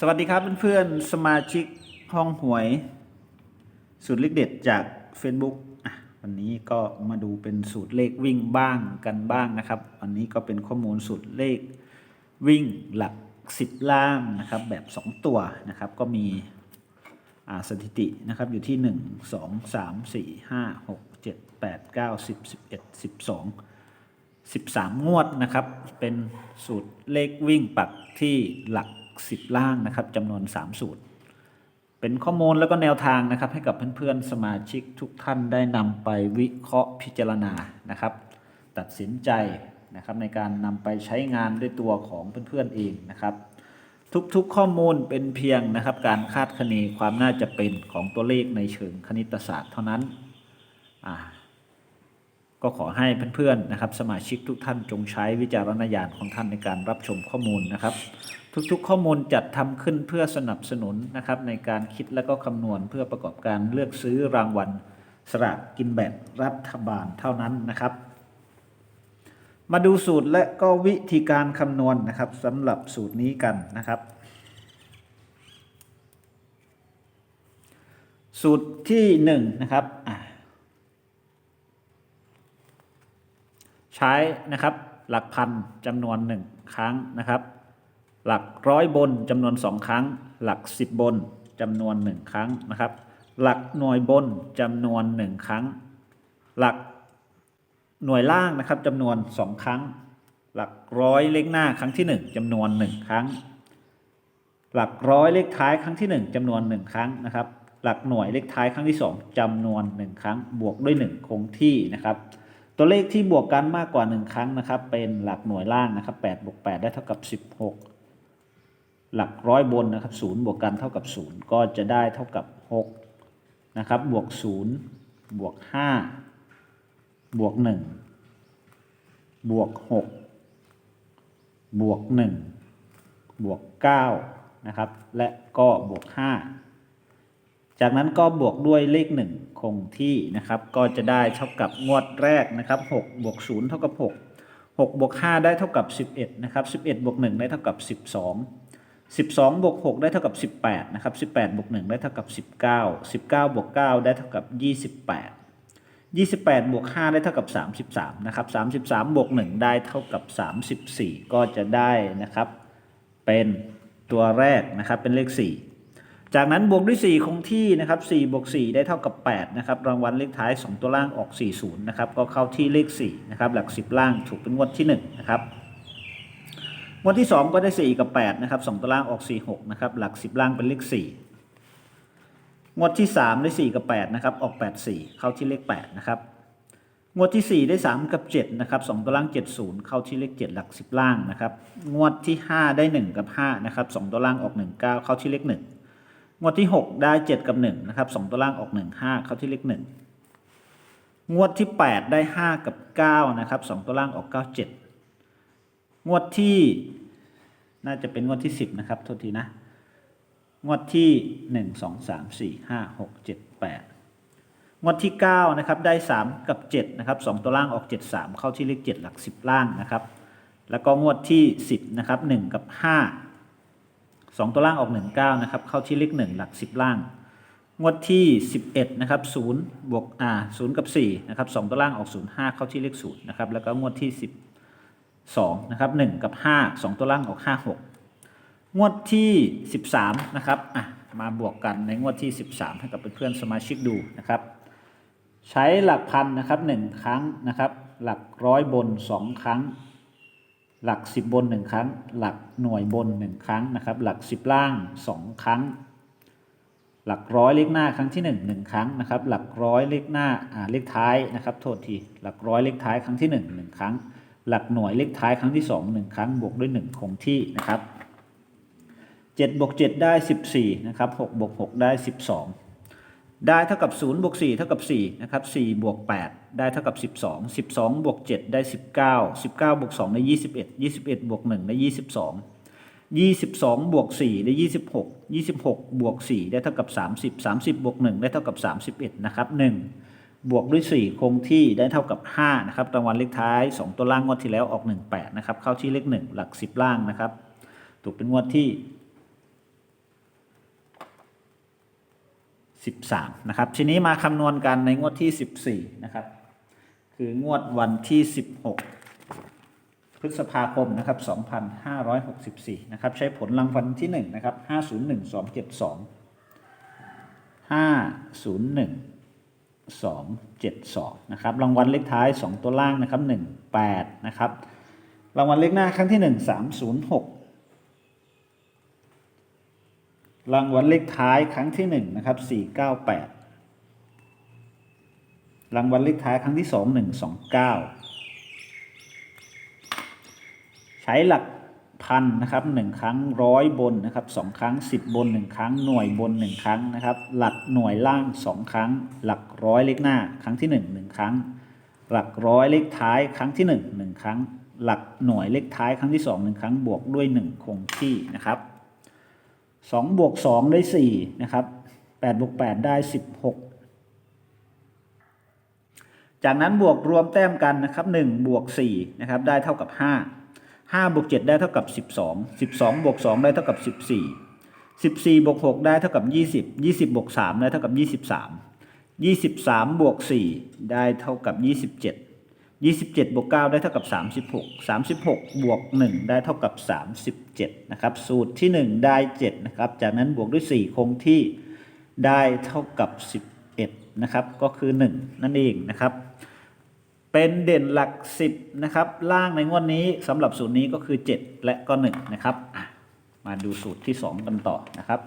สวัสดีครับเพื่อนๆสมาชิกห้องหวยสูตรเลขเด็ดจาก Facebook อะวันนี้ก็มาดูเป็นสูตรเลขวิ่งบ้างกันบ้างนะครับ วันนี้ก็เป็นข้อมูลสูตรเลขวิ่งหลัก 10 ล่างนะครับ แบบ 2 ตัวนะครับ ก็มีสถิตินะครับอยู่ที่ 1 2 3 4 5 6 7 8 9 10 11 12 13 งวดนะครับ เป็นสูตรเลขวิ่งปักที่หลัก 10 ล่างนะครับจำนวน 3 สูตร เป็นข้อมูลแล้วก็แนวทางนะครับ ให้กับเพื่อนๆสมาชิกทุกท่านได้นำไปวิเคราะห์พิจารณานะครับ ตัดสินใจนะครับในการนำไปใช้งานด้วยตัวของเพื่อนๆเองนะครับ ทุกๆข้อมูลเป็นเพียงนะครับ การคาดคะเนความน่าจะเป็นของตัวเลขในเชิงคณิตศาสตร์เท่านั้นอ่า ก็ขอให้เพื่อนๆนะครับ สมาชิกทุกท่านจงใช้วิจารณญาณของท่านในการรับชมข้อมูลนะครับ ทุกๆข้อมูลจัดทำขึ้นเพื่อสนับสนุนนะครับ ในการคิดและก็คำนวณเพื่อประกอบการเลือกซื้อรางวัลสลากกินแบ่งรัฐบาลเท่านั้นนะครับ มาดูสูตรและก็วิธีการคำนวณนะครับสำหรับสูตรนี้กันนะครับ สูตรที่หนึ่งนะครับอะ ใช้นะครับ หลักพันจำนวนหนึ่งครั้งนะครับ หลักร้อยบนจำนวนสองครั้ง หลักสิบบนจำนวนหนึ่งครั้งนะครับ หลักหน่วยบนจำนวนหนึ่งครั้ง หลักหน่วยล่างนะครับจำนวนสองครั้ง หลักร้อยเลขหน้าครั้งที่หนึ่งจำนวนหนึ่งครั้ง หลักร้อยเลขท้ายครั้งที่หนึ่งจำนวนหนึ่งครั้งนะครับ หลักหน่วยเลขท้ายครั้งที่สองจำนวนหนึ่งครั้ง บวกด้วยหนึ่งคงที่นะครับ ตัวเลขที่บวกกันมากกว่า 1 ครั้งนะครับ เป็นหลักหน่วยล่างนะครับ8บวก8ได้เท่ากับ 16 หลักร้อยบนนะครับ0บวกกันเท่ากับ 0 ก็จะได้เท่ากับ6นะครับบวก 0 บวก 5 บวก 1 บวก 6 บวก 1 บวก 9 นะครับ และก็บวก 5 จากนั้นก็บวกด้วยเลข 1 คงที่นะครับ ก็จะได้เท่ากับงวดแรกนะครับ6บวก0เท่ากับ 6 6บวก5ได้เท่ากับ 11นะครับ11บวก1ได้เท่ากับ 12 12บวก6ได้เท่ากับ 18นะครับ18บวก1ได้เท่ากับ 19 19บวก9ได้เท่ากับ 28 28บวก5ได้เท่ากับ 33นะครับ33บวก1ได้เท่ากับ 34 ก็จะได้นะครับ เป็นตัวแรกนะครับเป็นเลข 4 จากนั้นบวกด้วย 4 คงที่นะครับ4บวก4ได้เท่ากับ8นะครับรางวัลเลขท้าย 2 ตัวล่างออก 40นะครับก็เข้าที่เลข4นะครับหลัก 10 ล่างถูกเป็นงวดที่1นะครับงวดที่ 2 ก็ได้ 4 กับ8นะครับ2ตัวล่างออก 46นะครับหลัก 10 ล่างเป็นเลข 4 งวดที่ 3 ได้ 4 กับ8นะครับออก 84 เข้าที่เลข8นะครับงวดที่ 4 ได้ 3 กับ7นะครับ2ตัวล่าง 70 เข้าที่เลข 7 หลัก 10 ล่างนะครับงวดที่ 5 ได้ 1 กับ5นะครับ2ตัวล่างออก 19 เข้าที่เลข 1 งวดที่ 6 ได้ 7 กับ 1 นะครับ2ตัวล่างออก 1 5 เข้าที่เลข1งวดที่ 8 ได้ 5 กับ 9 นะครับ2ตัวล่างออก 9 7 งวดที่น่าจะเป็นงวดที่ 10 นะครับโทษทีนะ งวดที่ 1 2 3 4 5 6 7 8 งวดที่ 9 นะครับ ได้ 3 กับ 7 นะครับ2ตัวล่างออก 7 3 เข้าที่เลข 7 หลัก 10 ล่างนะครับ แล้วก็งวดที่ 10 นะครับ 1 กับ 5 สองตัวล่างออก 19 นะครับ เข้าที่เลข1 หลัก 10 ล่าง งวดที่ 11 นะครับ0บวกอ่า0กับ4นะครับ2ตัวล่างออก 05 เข้าที่เลข0นะครับ แล้วก็งวดที่ 12 นะครับ 1 กับ 5 2 ตัวล่างออก 56 งวดที่ 13 นะครับอะมาบวกกันในงวดที่ 13 ให้กับเพื่อนๆสมาชิกดูนะครับ ใช้หลักพันนะครับ 1 ครั้งนะครับ หลักร้อยบน 2 ครั้ง หลัก 10 บน 1 ครั้ง หลักหน่วยบน 1 ครั้งนะครับ หลัก 10 ล่าง 2 ครั้ง หลักร้อยเลขหน้าครั้งที่ 1 1 ครั้งนะครับ หลักร้อยเลขหน้าอ่าเลขท้ายนะครับ โทษทีหลักร้อยเลขท้ายครั้งที่ 1 1 ครั้ง หลักหน่วยเลขท้ายครั้งที่ 2 1 ครั้ง บวกด้วย 1 คงที่นะครับ7บวก7ได้ 14นะครับ6บวก6ได้ 12 ได้เท่ากับ0บวก4เท่ากับ4นะครับ4บวก8ได้เท่ากับ 12 12บวก7ได้ 19 19บวก2ได้ 21 21บวก1ได้ 22 22บวก4ได้ 26 26บวก4ได้เท่ากับ 30 30บวก1ได้เท่ากับ 31นะครับ1บวกด้วย 4 คงที่ได้เท่ากับ5นะครับรางวัลเลขท้าย 2 ตัวล่างงวดที่แล้วออก 18นะครับเข้าที่เลข 1 หลัก 10 ล่างนะครับถูกเป็นงวดที่ 13นะครับทีนี้มาคำนวณกันในงวดที่ 14นะครับคืองวดวันที่ 16 พฤษภาคมนะครับ2564นะครับใช้ผลรางวัลที่1นะครับ501 272 501 272นะครับรางวัลเลขท้าย 2 ตัวล่างนะครับ18นะครับรางวัลเลขหน้าครั้งที่ 1 306 รางวัลเลขท้ายครั้งที่1นะครับ498 รางวัลเลขท้ายครั้งที่ 2 129 ใช้หลักพันนะครับหนึ่งครั้งร้อยบนนะครับสองครั้งสิบบนหนึ่งครั้งหน่วยบนหนึ่งครั้งนะครับหลักหน่วยล่างสองครั้ง หลักร้อยเลขหน้า ครั้งที่หนึ่งหนึ่งครั้ง หลักร้อยเลขท้ายครั้งที่หนึ่งหนึ่งครั้ง หลักหน่วยเลขท้ายครั้งที่สองหนึ่งครั้งบวกด้วยหนึ่งคงที่นะครับ สองบวกสองได้สี่นะครับแปดบวกแปดได้สิบหกจากนั้นบวกรวมแต้มกันนะครับ1บวก4นะครับได้เท่ากับ 5 5บวก7ได้เท่ากับ 12 12บวก2ได้เท่ากับ 14 14บวก6ได้เท่ากับ 20 20บวก3ได้เท่ากับ 23 23บวก4ได้เท่ากับ 27 27บวก9ได้เท่ากับ 36 36 บวก 1 ได้เท่ากับ 37 นะครับ สูตรที่ 1 ได้ 7 นะครับ จากนั้นบวกด้วย 4 คงที่ได้เท่ากับ 11 นะครับ ก็คือ 1 นั่นเองนะครับ เป็นเด่นหลัก 10 นะครับ ล่างในงวดนี้สำหรับสูตรนี้ก็คือ 7 และก็ 1 นะครับ มาดูสูตรที่ 2 กันต่อนะครับ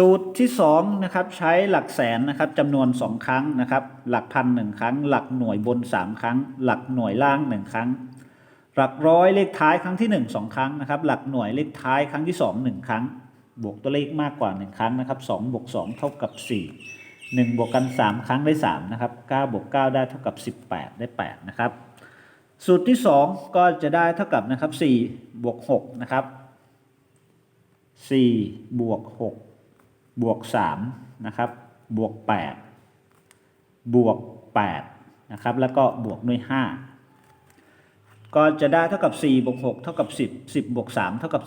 สูตรที่2นะครับใช้หลักแสนนะครับจำนวน 2 ครั้งนะครับ หลักพันหนึ่งครั้ง หลักหน่วยบน 3 ครั้ง หลักหน่วยล่าง 1 ครั้ง หลักร้อยเลขท้ายครั้งที่ 1 2 ครั้งนะครับ หลักหน่วยเลขท้ายครั้งที่ 2 1 ครั้ง บวกตัวเลขมากกว่า 1 ครั้งนะครับ2บวก2เท่ากับ 4 1 บวกกัน 3 ครั้งได้3นะครับ9บวก9ได้เท่ากับ 18 ได้8นะครับสูตรที่ 2 ก็จะได้เท่ากับนะครับ4บวก6นะครับ4บวก6 บวก3นะครับบวก 8 บวก8นะครับแล้วก็บวกด้วย 5 ก็จะได้เท่ากับ 4 บวก 6 เท่ากับ 10 10 บวก 3 เท่ากับ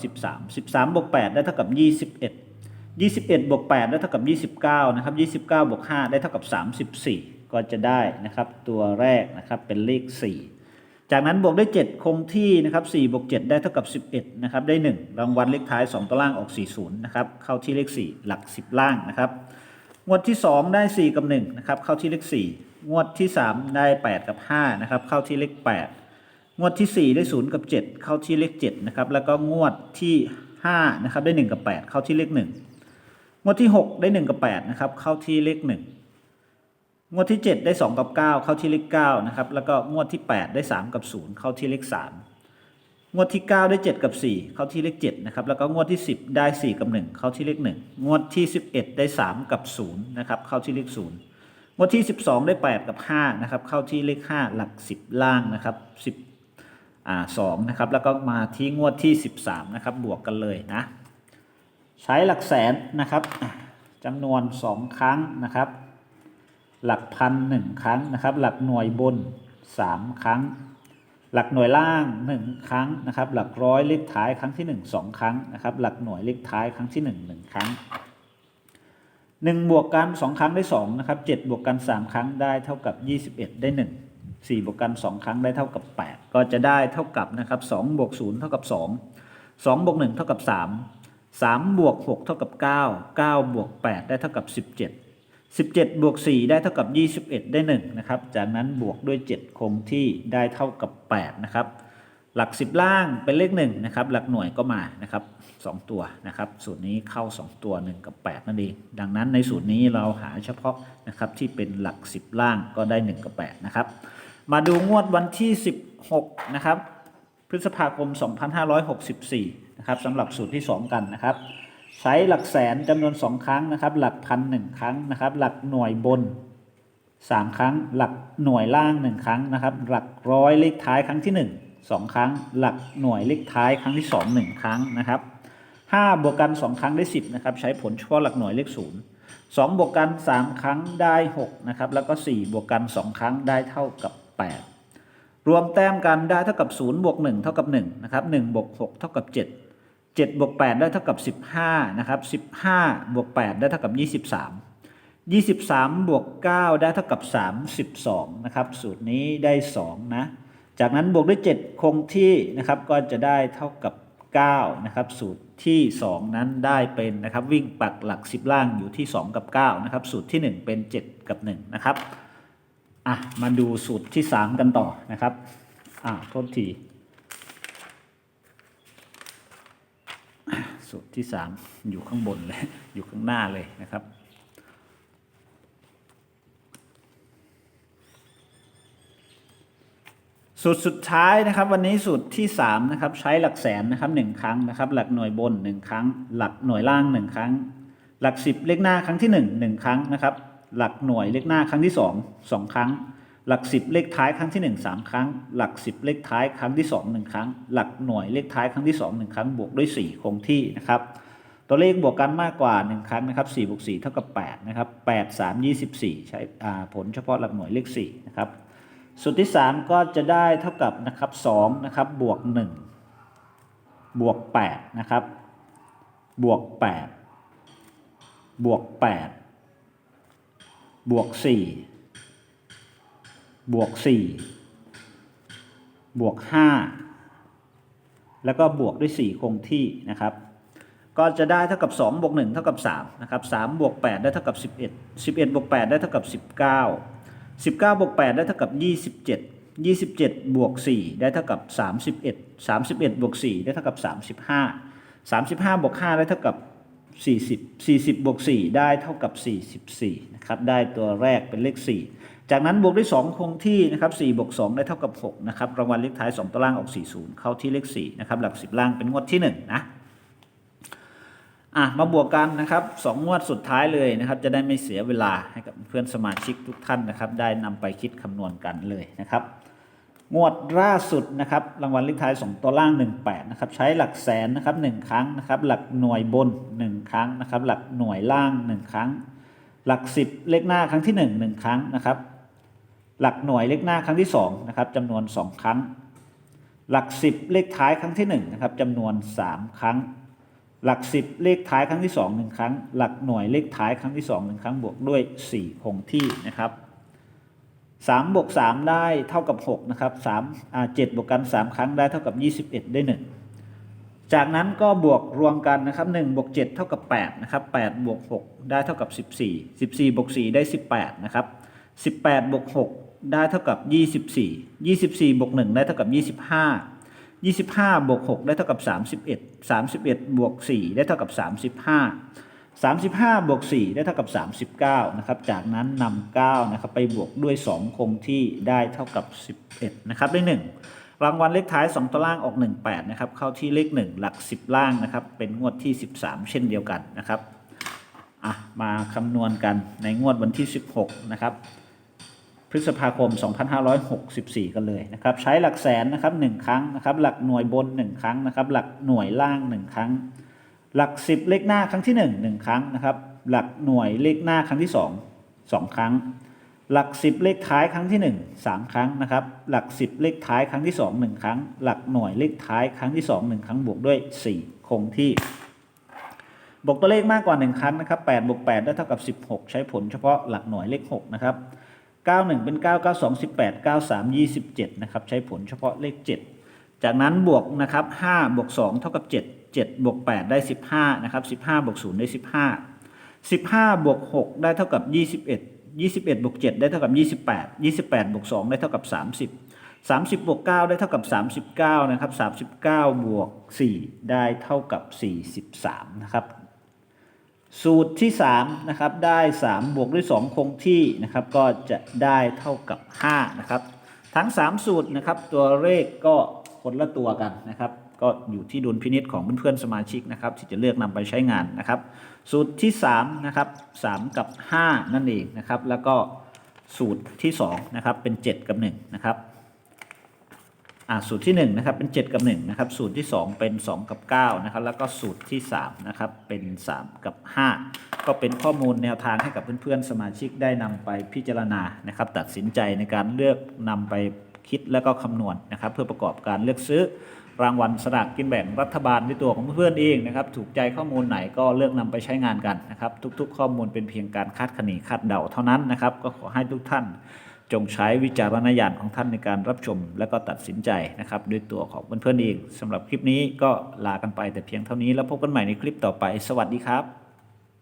13 13 บวก 8 ได้เท่ากับ 21 21 บวก 8 ได้เท่ากับ 29 นะครับ 29 บวก 5 ได้เท่ากับ 34 ก็จะได้นะครับตัวแรกนะครับเป็นเลข 4 จากนั้นบวกด้วย 7 คงที่นะครับ4บวก7ได้เท่ากับ 11นะครับได้ 1 รางวัลเลขท้าย 2ตัวล่างออก 40นะครับเข้าที่เลข 4 หลัก 10 ล่างนะครับงวดที่ 2 ได้ 4 กับ1นะครับเข้าที่เลข 4 งวดที่ 3 ได้ 8 กับ5นะครับเข้าที่เลข 8 งวดที่ 4 ได้ 0 กับ 7 เข้าที่เลข7นะครับแล้วก็งวดที่5นะครับได้ 1 กับ 8 เข้าที่เลข 1 งวดที่ 6 ได้ 1 กับ8นะครับเข้าที่เลข 1 งวดที่ 7 ได้ 2 กับ 9 เข้าที่เลข9นะครับแล้วก็งวดที่ 8 ได้ 3 กับ 0 เข้าที่เลข 3 งวดที่ 9 ได้ 7 กับ 4 เข้าที่เลข7นะครับแล้วก็งวดที่ 10 ได้ 4 กับ 1 เข้าที่เลข 1 งวดที่ 11 ได้ 3 กับ 0 นะครับเข้าที่เลข 0 งวดที่ 12 ได้ 8 กับ 5 นะครับเข้าที่เลข 5 หลัก 10 ล่างนะครับ10อ่า2นะครับแล้วก็มาที่งวดที่ 13นะครับบวกกันเลยนะใช้หลักแสนนะครับจำนวน 2 ครั้งนะครับ หลักพันหนึ่งครั้งนะครับ หลักหน่วยบน3ครั้ง หลักหน่วยล่าง1ครั้งนะครับ หลักร้อยเลขท้ายครั้งที่1 2ครั้งนะครับ หลักหน่วยเลขท้ายครั้งที่1 1ครั้ง1บวกกัน2ครั้งได้2นะครับ7บวกกัน3ครั้งได้เท่ากับ21ได้1 4บวกกัน2ครั้งได้เท่ากับ8ก็จะได้เท่ากับนะครับ2บวก0เท่ากับ2 2บวก1เท่ากับ3 3บวก6เท่ากับ9 9บวก8ได้เท่ากับ17 17 บวก 4 ได้เท่ากับ 21 ได้ 1 นะครับ จากนั้นบวกด้วย 7 คงที่ได้เท่ากับ 8 นะครับ หลัก 10 ล่างเป็นเลข 1 นะครับ หลักหน่วยก็มา นะครับ 2 ตัว นะครับ สูตรนี้เข้า 2 ตัว 1 กับ 8 นั่นเอง ดังนั้นในสูตรนี้เราหาเฉพาะ นะครับ ที่เป็นหลัก 10 ล่างก็ได้ 1 กับ 8 นะครับ มาดูงวดวันที่ 16 นะครับ พฤษภาคม 2564 นะครับสำหรับสูตรที่ 2 กันนะครับ ใช้หลักแสนจำนวน 2 ครั้งนะครับ หลักพันหนึ่งครั้งนะครับ หลักหน่วยบน 3 ครั้ง หลักหน่วยล่าง 1 ครั้งนะครับ หลักร้อยเลขท้ายครั้งที่ 1 2 ครั้ง หลักหน่วยเลขท้ายครั้งที่ 2 1 ครั้งนะครับ5บวกกัน 2 ครั้งได้ 10นะครับใช้ผลเฉพาะหลักหน่วยเลข0 2 บวกกัน 3 ครั้งได้6นะครับแล้วก็ 4 บวกกัน 2 ครั้งได้เท่ากับ 8 รวมแต้มกันได้เท่ากับ 0 บวก 1 เท่ากับ1นะครับ1บวก6เท่ากับ 7 7บวก8ได้เท่ากับ 15นะครับ15บวก8ได้เท่ากับ 23 23บวก9ได้เท่ากับ 32นะครับสูตรนี้ได้2นะจากนั้นบวกด้วย 7 คงที่นะครับก็จะได้เท่ากับ9นะครับสูตรที่ 2 นั้นได้เป็นนะครับวิ่งปักหลัก 10 ล่างอยู่ที่ 2 กับ9นะครับสูตรที่ 1 เป็น 7 กับ1นะครับอะมาดูสูตรที่ 3 กันต่อนะครับอ่าโทษที สูตรที่3อยู่ข้างบนเลย อยู่ข้างหน้าเลยนะครับสูตรสุดท้ายนะครับวันนี้สูตรที่3นะครับใช้หลักแสนนะครับ1ครั้งนะครับ หลักหน่วยบน 1 ครั้ง หลักหน่วยล่าง 1 ครั้ง หลัก 10 เลขหน้าครั้งที่ 1 1 ครั้งนะครับ หลักหน่วยเลขหน้าครั้งที่ 2 2 ครั้ง หลัก 10 เลขท้ายครั้งที่ 1 3 ครั้ง หลัก 10 เลขท้ายครั้งที่ 2 1 ครั้ง หลักหน่วยเลขท้ายครั้งที่ 2 1 ครั้ง บวกด้วย 4 คงที่นะครับ ตัวเลขบวกกันมากกว่า 1 ครั้งนะครับ4บวก4เท่ากับ8นะครับ8 3 24 ใช้อ่าผลเฉพาะหลักหน่วยเลข4นะครับสูตรที่ 3 ก็จะได้เท่ากับนะครับ2นะครับบวก 1 บวก8นะครับบวก 8 บวก 8 บวก 4 บวก4บวก5แล้วก็บวกด้วย4คงที่นะครับก็จะได้เท่ากับ2บวก1เท่ากับ3นะครับ3บวก8ได้เท่ากับ 11 11บวก8ได้เท่ากับ 19 19บวก8ได้เท่ากับ 27 27บวก4ได้เท่ากับ 31 31บวก4ได้เท่ากับ 35 35บวก5ได้เท่ากับ 40 40บวก4ได้เท่ากับ 44นะครับได้ตัวแรกเป็นเลข 4 จากนั้นบวกด้วย 2 คงที่นะครับ4บวก2ได้เท่ากับ6นะครับรางวัลเลขท้าย 2ตัวล่างออก 40 เข้าที่เลข4นะครับหลัก 10 ล่างเป็นงวดที่ 1 นะอะมาบวกกันนะครับสองงวดสุดท้ายเลยนะครับ จะได้ไม่เสียเวลาให้กับเพื่อนสมาชิกทุกท่านนะครับ ได้นำไปคิดคำนวณกันเลยนะครับงวดล่าสุดนะครับรางวัลเลขท้าย 2 ตัวล่าง 18นะครับใช้หลักแสนนะครับ1ครั้งนะครับหลักหน่วยบน 1 ครั้งนะครับหลักหน่วยล่าง 1 ครั้ง หลัก 10 เลขหน้าครั้งที่ 1 1 ครั้งนะครับ หลักหน่วยเลขหน้าครั้งที่2นะครับจำนวน 2 ครั้ง หลัก 10 เลขท้ายครั้งที่1นะครับจำนวน 3 ครั้ง หลัก 10 เลขท้ายครั้งที่ 2 1 ครั้ง หลักหน่วยเลขท้ายครั้งที่ 2 1 ครั้งบวกด้วย 4 คงที่นะครับ3บวก3ได้เท่ากับ6นะครับ3อ่า7บวกกัน 3 ครั้งได้เท่ากับ 21 ได้ 1 จากนั้นก็บวกรวมกันนะครับ1บวก7เท่ากับ8นะครับ8บวก6ได้เท่ากับ 14 14บวก4ได้ 18นะครับ18บวก6 ได้เท่ากับ 24 24บวก1ได้เท่ากับ 25 25บวก6ได้เท่ากับ 31 31บวก4ได้เท่ากับ 35 35 บวก 4 ได้เท่ากับ 39 นะครับ จากนั้นนำ9นะครับ ไปบวกด้วย 2 คงที่ได้เท่ากับ 11 นะครับ ได้ 1 รางวัลเลขท้าย 2 ตัวล่างออก 18 นะครับ เข้าที่เลข 1 หลัก 10 ล่างนะครับ เป็นงวดที่ 13 เช่นเดียวกันนะครับ อะ มาคำนวณกันในงวดวันที่ 16 นะครับ พฤษภาคม 2564 กันเลยนะครับ ใช้หลักแสนนะครับ1ครั้งนะครับ หลักหน่วยบน 1 ครั้งนะครับ หลักหน่วยล่าง 1 ครั้ง หลัก 10 เลขหน้าครั้งที่ 1 1 ครั้งนะครับ หลักหน่วยเลขหน้าครั้งที่ 2 2 ครั้ง หลัก 10 เลขท้ายครั้งที่ 1 3 ครั้งนะครับ หลัก 10 เลขท้ายครั้งที่ 2 1 ครั้ง หลักหน่วยเลขท้ายครั้งที่ 2 1 ครั้งบวกด้วย 4 คงที่บวกตัวเลขมากกว่า 1 ครั้งนะครับ8บวก8ได้เท่ากับ 16 ใช้ผลเฉพาะหลักหน่วยเลข6นะครับ 91 เป็น 9 92 18 93 27 นะครับ ใช้ผลเฉพาะเลข 7 จากนั้นบวกนะครับ5บวก2เท่ากับ 7 7บวก8ได้ 15 นะครับ 15บวก0ได้ 15 15บวก6ได้เท่ากับ 21 21บวก7ได้เท่ากับ 28 28บวก2ได้เท่ากับ 30 30บวก9ได้เท่ากับ 39 นะครับ 39 บวก 4 ได้เท่ากับ 43 นะครับ สูตรที่3นะครับได้ 3 บวกด้วย 2 คงที่นะครับก็จะได้เท่ากับ5นะครับทั้ง 3 สูตรนะครับตัวเลขก็คนละตัวกันนะครับก็อยู่ที่ดุลพินิษของเพื่อนๆสมาชิกนะครับที่จะเลือกนำไปใช้งานนะครับ สูตรที่3นะครับ3กับ 5 นั่นเองนะครับแล้วก็สูตรที่2นะครับเป็น 7 กับ1นะครับ อ่าสูตรที่1นะครับเป็น 7 กับ 1 นะครับ สูตรที่ 2 เป็น 2 กับ9นะครับแล้วก็สูตรที่3นะครับเป็น 3 กับ 5 ก็เป็นข้อมูลแนวทางให้กับเพื่อนๆ สมาชิกได้นำไปพิจารณานะครับ ตัดสินใจในการเลือกนำไปคิดแล้วก็คำนวณนะครับ เพื่อประกอบการเลือกซื้อรางวัลสลากกินแบ่งรัฐบาลด้วยตัวของเพื่อนๆเองนะครับ ถูกใจข้อมูลไหนก็เลือกนำไปใช้งานกันนะครับ ทุกๆ ข้อมูลเป็นเพียงการคาดคะเนคาดเดาเท่านั้นนะครับ ก็ขอให้ทุกท่าน จงใช้วิจารณญาณของท่านในการรับชม และก็ตัดสินใจนะครับด้วยตัวของเพื่อนๆเองสำหรับคลิปนี้ก็ลากันไปแต่เพียงเท่านี้แล้วพบกันใหม่ในคลิปต่อไป สวัสดีครับ